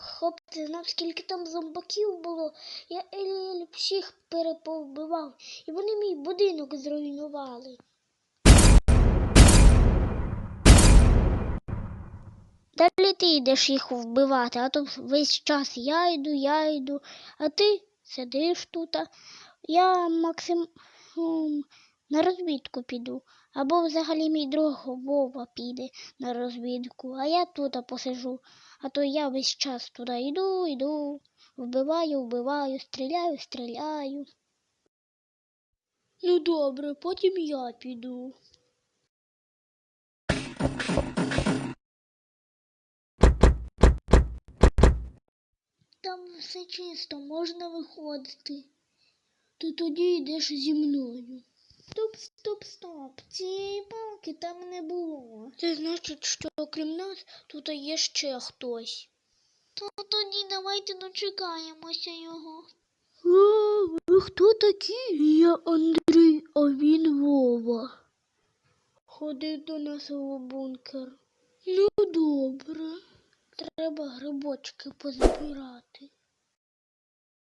хлопці, знав, скільки там зомбаків було. Я елі всіх переповбивав, і вони мій будинок зруйнували. Далі ти йдеш їх вбивати, а то весь час я йду, я йду, а ти сидиш тут. Я максим м, на розвідку піду. Або взагалі мій друг Вова піде на розвідку, а я тут посижу. А то я весь час туди йду, йду, вбиваю, вбиваю, стріляю, стріляю. Ну добре, потім я піду. Там все чисто, можна виходити. То тоді йдеш зі мною. Стоп, стоп, стоп. Цієї палки там не було. Це значить, що окрім нас тут є ще хтось. То тоді давайте дочекаємося його. А, ви хто такі? Я Андрій, а він Вова. Ходив до нас у бункер. Ну, добре. Треба грибочки позбирати.